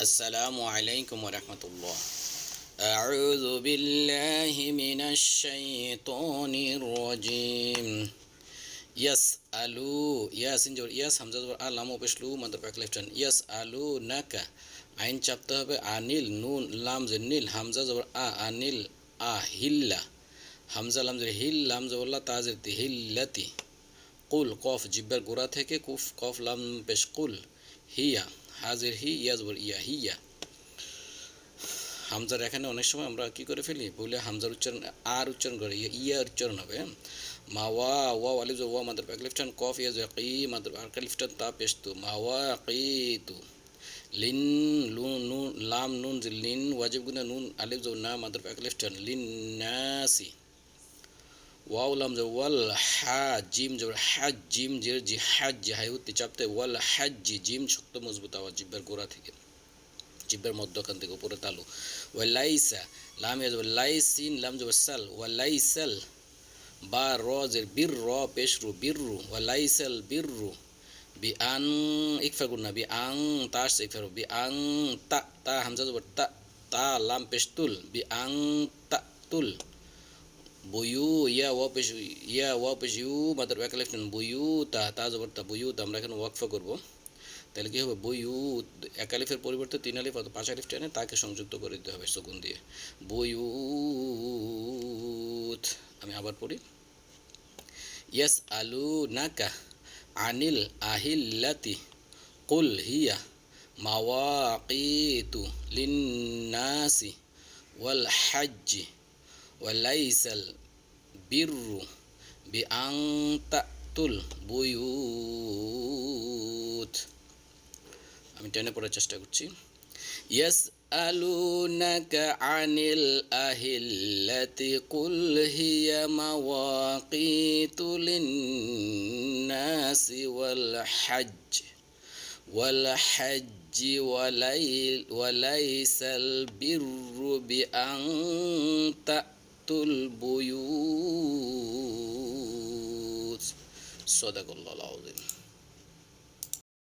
السلام عليكم ورحمة الله أعوذ بالله من الشيطان الرجيم يسألو ইয়াস ইনজোর ইয়াস হামজা জবর আলাম পেশলু মাদার পাক লেফট হ্যান্ড ইয়াস আলু নাকা আইন চাপতে হবে আনিল নুন লাম যে নীল হামজা জবর আ আনিল আ হিল্লা হামজা লাম জের হিল লাম জবরলা তাজের তি হিল্লাতি কুল কফ জিব্বার গোড়া থেকে কুফ কফ লাম পেশ কুল হিয়া হাজির হি ইয়াজবর ইয়া হিয়া হামজার এখানে অনেক সময় আমরা কি করে ফেলি? বলে হামজার উচ্চারণ, আর উচ্চারণ করে, ইয়া ইয়া উচ্চারণ হবে মা ওয়া ওয়া আলিফ ওয়া মাদার লিফটান, কফ ইয়াজ কি মাদার লিফটান, তা পেশতু। মা ওয়া তু লিন, লুন, নুন, লাম, নুন লিন, ওয়াজিব গুনা নুন, আলিফ জব না, মাদার লিফটান। লিন নাসি ওয়াও লাম যে ওয়াল হা জিম যে হাজ জিম যে জি হাজ জি হাই উত্তি চাপতে ওয়াল হাজ জি জিম শক্ত মজবুত আওয়াজ জিব্বার গোড়া থেকে জিব্বার মধ্যখান থেকে উপরে তালু ওয়ালাইসা লাম ইয়াজ লাইসিন লাম যে সাল ওয়ালাইসাল বা র যে বীর র পেশরু বীররু ওয়ালাইসাল বীররু বি আং ইকফা গুনা বি আং তাস ইকফা বি আং তা তা হামজা তা তা লাম পেশতুল বি আং তা তুল বুয়ু ইয়া ওয়া পেশ ইয়া ওয়া পেশ ইউ মাদার ব্যাক লেফট বুয়ু তা তা জবর তা বুয়ু তা আমরা এখানে ওয়াকফা করব তাহলে কী হবে বইউ এক আলিফের পরিবর্তে তিন আলিফ অথবা পাঁচ আলিফ টেনে তাকে সংযুক্ত করে দিতে হবে শকুন দিয়ে বইউত আমি আবার পড়ি ইয়াস আলু নাকা আনিল আহিল্লাতি কুল হিয়া মাওয়াকিতু লিন্নাসি ওয়াল হাজ্জি ওয়ালাইসাল বিররু বিআং তাতুল বুয়ুত আমি টেনে পড়ার চেষ্টা করছি ইয়াস আলুনাকা আনিল আহিল্লাতি কুল হিয়া মাওয়াকিতু লিন্নাসি ওয়াল হাজ্জ والحج وليل وليس البر بأن تأتوا তুল বয়ু সদাকুল্লাহ